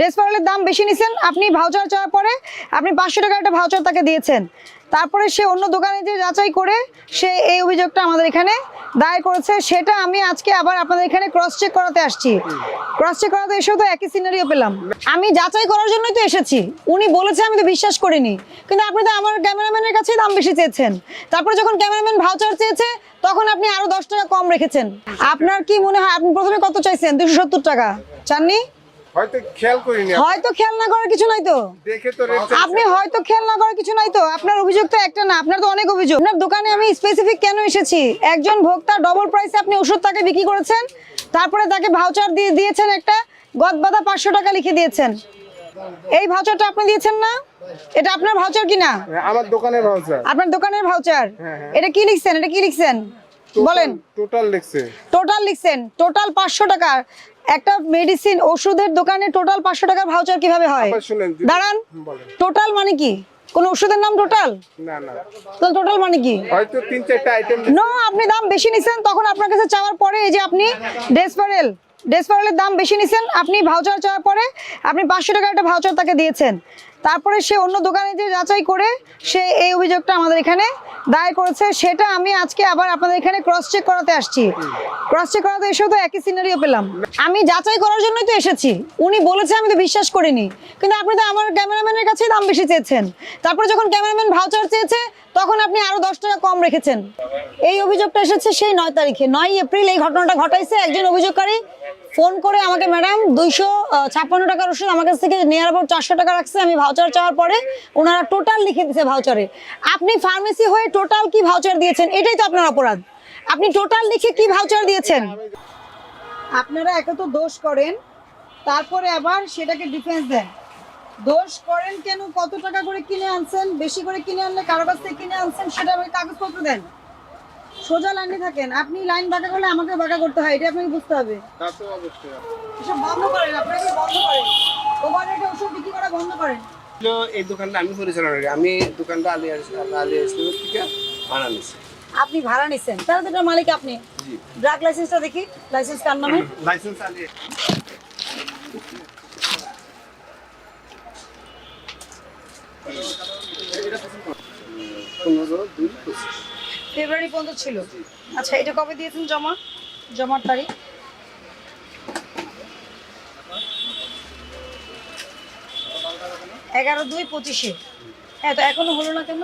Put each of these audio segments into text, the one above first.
ডেসপারেলের দাম বেশি নিছেন, আপনি ভাউচার চাওয়ার পরে আপনি পাঁচশো টাকা একটা ভাউচার তাকে দিয়েছেন। তারপরে সে অন্য দোকানে যে যাচাই করে, সে এই অভিযোগটা আমাদের এখানে দায়ের করেছে। সেটা আমি আজকে আবার আপনাদের এখানে ক্রস চেক করাতে আসছি। ক্রস চেক করাতে এসেও তো একই সিনারিও পেলাম। আমি যাচাই করার জন্যই তো এসেছি। উনি বলেছে, আমি তো বিশ্বাস করিনি। কিন্তু আপনি তো আমার ক্যামেরাম্যানের কাছেই দাম বেশি চেয়েছেন। তারপরে যখন ক্যামেরাম্যান ভাউচার চেয়েছে, তখন আপনি আরও দশ টাকা কম রেখেছেন। আপনার কি মনে হয়, আপনি প্রথমে কত চাইছেন? দুশো সত্তর টাকা। চাননি? হয়তো খেয়াল করিনি হয়তো খেয়াল না করার কিছু নাই তো? দেখে তো আপনি হয়তো খেয়াল না করার কিছু নাই তো? আপনার অভিযোগ তো একটা না আপনার তো অনেক অভিযোগ। আপনার দোকানে আমি স্পেসিফিক কেন এসেছি? একজন ভোক্তা ডবল প্রাইসে আপনি ওষুধ তাকে বিক্রি করেছেন তারপরে তাকে ভাউচার দিয়ে দিয়েছেন একটা গদ বাধা পাঁচশো টাকা লিখে দিয়েছেন। এই ভাউচারটা আপনি দিয়েছেন না? এটা আপনার ভাউচার কি না আমার দোকানের ভাউচার আপনার দোকানের ভাউচার হ্যাঁ, হ্যাঁ। এটা কি লিখছেন? এটা কি লিখছেন? বলেন। টোটাল লিখছে। টোটাল লিখছেন। টোটাল পাঁচশো টাকার একটা মেডিসিন ওষুধের দোকানে টোটাল পাঁচশো টাকার ভাউচার কীভাবে হয়? দাঁড়ান। টোটাল মানে কি? কোন ওষুধের নাম টোটাল না না। টোটাল মানে কি? হয়তো তিন চারটা আইটেম নো আপনি দাম বেশি নিছেন তখন আপনার কাছে চাওয়ার পরে এই যে আপনি ডেসপারেল ডেসপারেলের দাম বেশি নিছেন আপনি ভাউচার চাওয়ার পরে আপনি পাঁচশো টাকার একটা ভাউচার তাকে দিয়েছেন। তারপরে সে অন্য দোকানে যে যাচাই করে, সে এই অভিযোগটা আমাদের এখানে দায়ের করেছে। সেটা আমি আজকে আবার আপনাদের এখানে ক্রস চেক করাতে আসছি। ক্রস চেক করাতে এসেও তো একই সিনারিও পেলাম। আমি যাচাই করার জন্যই তো এসেছি। উনি বলেছে, আমি তো বিশ্বাস করিনি। কিন্তু আপনি তো আমার ক্যামেরাম্যানের কাছেই দাম বেশি চেয়েছেন। তারপরে যখন ক্যামেরাম্যান ভাউচার চেয়েছে, তখন আপনি আরও দশ টাকা কম রেখেছেন। এই অভিযোগটা এসেছে সেই নয় তারিখে। নয় এপ্রিল এই ঘটনাটা ঘটাইছে একজন অভিযোগকারী। ফোন করে আমাকে, ম্যাডাম, দুইশো ছাপ্পান্ন টাকার ওষুধ আমার কাছ থেকে নেওয়ার পর চারশো টাকা রাখছে, আমি ভাউচার চাওয়ার পরে ওনারা টোটাল লিখে দিছে ভাউচারে আপনি ফার্মেসি হয়ে টোটাল কি ভাউচার দিয়েছেন? এটাই তো আপনার অপরাধ। আপনি টোটাল লিখে কি ভাউচার দিয়েছেন? আপনারা একে তো দোষ করেন, তারপরে আবার সেটাকে ডিফেন্স দেন। দোষ করেন কেন? কত টাকা করে কিনে আনছেন? বেশি করে কিনে আনলে কারও কাছ থেকে কিনে আনছেন, সেটা আমাকে কাগজপত্র দেন। সোজা লাইনে থাকেন। আপনি লাইন বাঁকা করলে আমাকে বাঁকা করতে হয় এটা আপনাকে বুঝতে হবে। তা তো অবশ্যই এসব বন্ধ করেন আপনাকে বন্ধ করেন। ওভার রেটে ওষুধ বিক্রি করা বন্ধ করেন। এই দোকানটা আমি পরিচালনা করি। আমি দোকানটা আলী আলী ইসলামের থেকে ভাড়া নিচ্ছি আপনি ভাড়া নিছেন। তাহলে তো মালিক আপনি। ড্রাগ লাইসেন্সটা দেখি। লাইসেন্স কার নামে? লাইসেন্স আলী। পনেরো দুই পঁচিশ। ফেব্রুয়ারি পর্যন্ত ছিল। আচ্ছা এটা কবে দিয়েছেন জমা? জমার তারিখ? এগারো দুই পঁচিশে। হ্যাঁ তো এখনও হলো না কেন?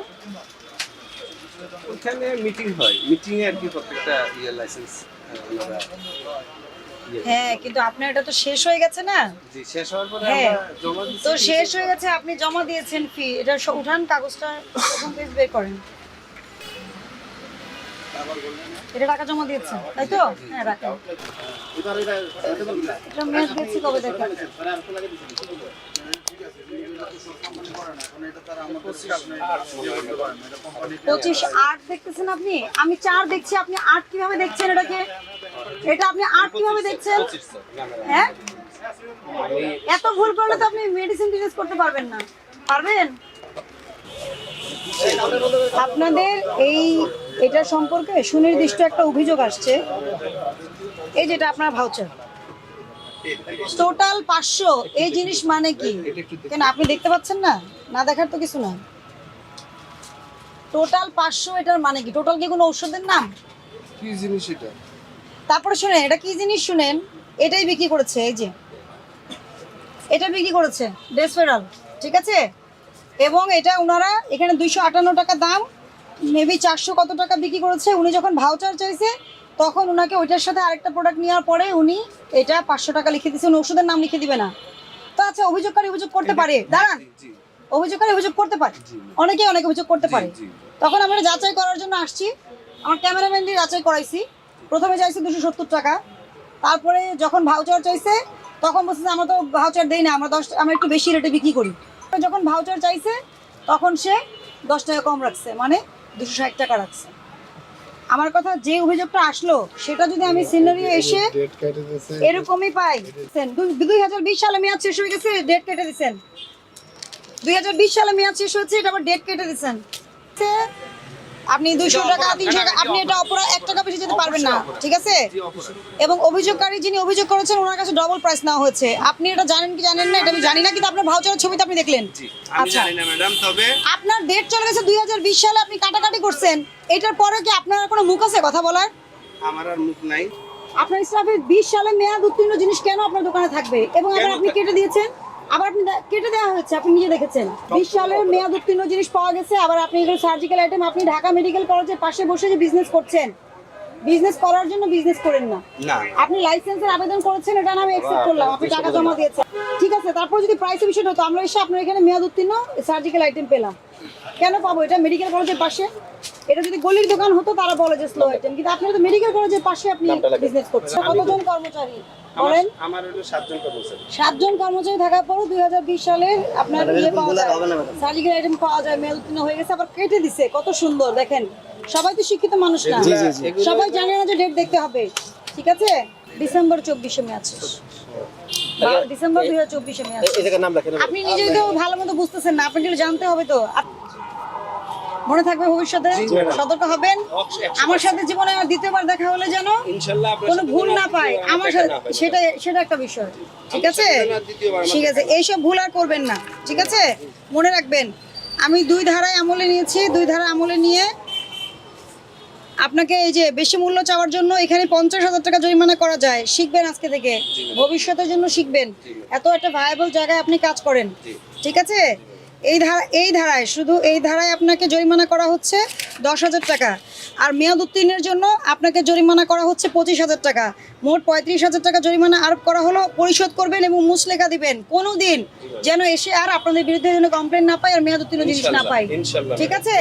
ওখানে মিটিং হয়। মিটিং এ আর কি প্রত্যেকটা ইয়ে লাইসেন্স ইয়ে হ্যাঁ কিন্তু আপনার এটা তো শেষ হয়ে গেছে না? জি শেষ হওয়ার পরে হ্যাঁ। তো শেষ হয়ে গেছে আপনি জমা দিয়েছেন ফি এটা উঠান কাগজটা প্রথম পেজ বের করেন। এটা টাকা জমা তাই তো? হ্যাঁ এটা কবে দেখেন। পঁচিশ আট দেখতেছেন আপনি? আমি চার দেখছি, আপনি আট কীভাবে দেখছেন এটাকে? এটা আপনি আট কীভাবে দেখছেন? হ্যাঁ? এত ভুল করলে তো আপনি মেডিসিন বিজনেস করতে পারবেন না। পারবেন? আপনাদের এই এটা সম্পর্কে সুনির্দিষ্ট একটা অভিযোগ আসছে। এই যেটা আপনার ভাউচার টোটাল পাঁচশো এই জিনিস মানে কি? কেন আপনি দেখতে পাচ্ছেন না? না দেখার তো কিছু না টোটাল পাঁচশো এটার মানে কি? টোটাল কি কোনো ঔষধের নাম? কি জিনিস এটা? তারপরে শুনেন এটা কি জিনিস শুনেন? এটাই বিক্রি করেছে এই যে। এটা বিক্রি করেছে ডেসফেরাল ঠিক আছে? এবং এটা ওনারা এখানে দুইশো আটান্ন টাকা দাম মেবি চারশো কত টাকা বিক্রি করেছে। উনি যখন ভাউচার চাইছে তখন ওনাকে ওইটার সাথে আরেকটা প্রোডাক্ট নেওয়ার পরে উনি এটা পাঁচশো টাকা লিখে দিয়েছে। উনি ওষুধের নাম লিখে দিবে না। তো আচ্ছা অভিযোগকারী অভিযোগ করতে পারে। দাঁড়ান। অভিযোগকারী অভিযোগ করতে পারে। অনেকেই অনেক অভিযোগ করতে পারে। তখন আমরা যাচাই করার জন্য আসছি। আমার ক্যামেরাম্যান দিয়ে যাচাই করাইছি। প্রথমে চাইছি দুশো সত্তর টাকা। তারপরে যখন ভাউচার চাইছে তখন বলছে আমরা তো ভাউচার দেই না আমরা দশ আমরা একটু বেশি রেটে বিক্রি করি। যখন ভাউচার চাইছে তখন সে দশ টাকা কম রাখছে মানে দুশো ষাট টাকা রাখছে। আমার কথা যে অভিযোগটা আসলো সেটা যদি আমি সিনারিও এসে এরকমই পাই। দুই হাজার বিশ সালে মেয়াদ শেষ হয়ে গেছে ডেট কেটে দিচ্ছেন দুই হাজার বিশ সালে মেয়াদ শেষ হচ্ছে এটা আবার ডেট কেটে দিচ্ছেন আপনি দুইশো টাকা তিনশো টাকা আপনি এটা অপরাধ। এক টাকা বেশি যেতে পারবেন না ঠিক আছে? এবং অভিযোগকারী যিনি অভিযোগ করেছেন ওনার কাছে ডবল প্রাইস নেওয়া হয়েছে। আপনি এটা জানেন কি জানেন না এটা আমি জানি না কিন্তু আপনার ভাউচারের ছবিতে আপনি দেখলেন। আচ্ছা। আপনার ডেট চলে গেছে দুই হাজার বিশ সালে আপনি কাটাকাটি করছেন। এটার পরে কি আপনার কোনো মুখ আছে কথা বলার? আমার আর মুখ নাই। আপনার স্টাফের বিশ সালে মেয়াদ উত্তীর্ণ জিনিস কেন আপনার দোকানে থাকবে? এবং আবার আপনি কেটে দিয়েছেন? আবার আপনি কেটে দেওয়া হচ্ছে আপনি নিজে দেখেছেন। বিশ সালের মেয়াদ উত্তীর্ণ জিনিস পাওয়া গেছে আবার আপনি এগুলো সার্জিক্যাল আইটেম আপনি ঢাকা মেডিকেল কলেজের পাশে বসে যে বিজনেস করছেন। বিজনেস করার জন্য বিজনেস করেন না। না। আপনি লাইসেন্সের আবেদন করেছেন এটা আমি অ্যাকসেপ্ট করলাম। আপনি টাকা জমা দিয়েছেন। ঠিক আছে তারপর যদি প্রাইসের বিষয়টা হতো আমরা এসে আপনার এখানে মেয়াদ উত্তীর্ণ সার্জিক্যাল আইটেম পেলাম। কেন পাবো? এটা মেডিকেল কলেজের পাশে। এটা যদি গলির দোকান হতো তারা বলে যে স্লো আইটেম কিন্তু আপনি তো মেডিকেল কলেজের পাশে আপনি বিজনেস করছেন। কতজন কর্মচারী? বলেন। আমার হলো সাতজন কর্মচারী। সাতজন কর্মচারী থাকার পরও দুই হাজার বিশ সালের আপনার ইয়ে পাওয়া যায়। সার্জিক্যাল আইটেম পাওয়া যায় মেয়াদ উত্তীর্ণ হয়ে গেছে আবার কেটে দিছে। কত সুন্দর দেখেন। সবাই তো শিক্ষিত মানুষ না। সবাই জানে না যে ডেট দেখতে হবে। ঠিক আছে? ডিসেম্বর চব্বিশে মে বা- ডিসেম্বর দুই হাজার চব্বিশে মেয়াদ শেষ। আপনি নিজেই তো ভালো মতো বুঝতেছেন না। আপনাকে জানতে হবে তো। মনে থাকবে ভবিষ্যতে? সতর্ক হবেন। আমার সাথে জীবনে আর দ্বিতীয়বার দেখা হলে যেন কোনো ভুল না পায়। আমার সাথে সেটা সেটা একটা বিষয়। ঠিক আছে? ঠিক আছে। এইসব ভুল আর করবেন না। ঠিক আছে? মনে রাখবেন। আমি দুই ধারায় আমলে নিয়েছি। দুই ধারা আমলে নিয়ে আপনাকে এই যে বেশি মূল্য চাওয়ার জন্য এখানে পঞ্চাশ হাজার টাকা জরিমানা করা যায় শিখবেন আজকে থেকে। ভবিষ্যতের জন্য শিখবেন। এত একটা ভায়াবল জায়গায় আপনি কাজ করেন। ঠিক আছে? এই ধারা এই ধারায় শুধু এই ধারায় আপনাকে জরিমানা করা হচ্ছে দশ হাজার টাকা। আর মেয়াদ উত্তীর্ণের জন্য আপনাকে জরিমানা করা হচ্ছে পঁচিশ হাজার টাকা। মোট পঁয়ত্রিশ হাজার টাকা জরিমানা আরোপ করা হলো পরিশোধ করবেন এবং মুসলেখা দিবেন। কোনো দিন যেন এসে আর আপনাদের বিরুদ্ধে যেন কমপ্লেন না পায় আর মেয়াদ উত্তীর্ণ জিনিস না পায়। ইনশাল্লাহ ঠিক আছে?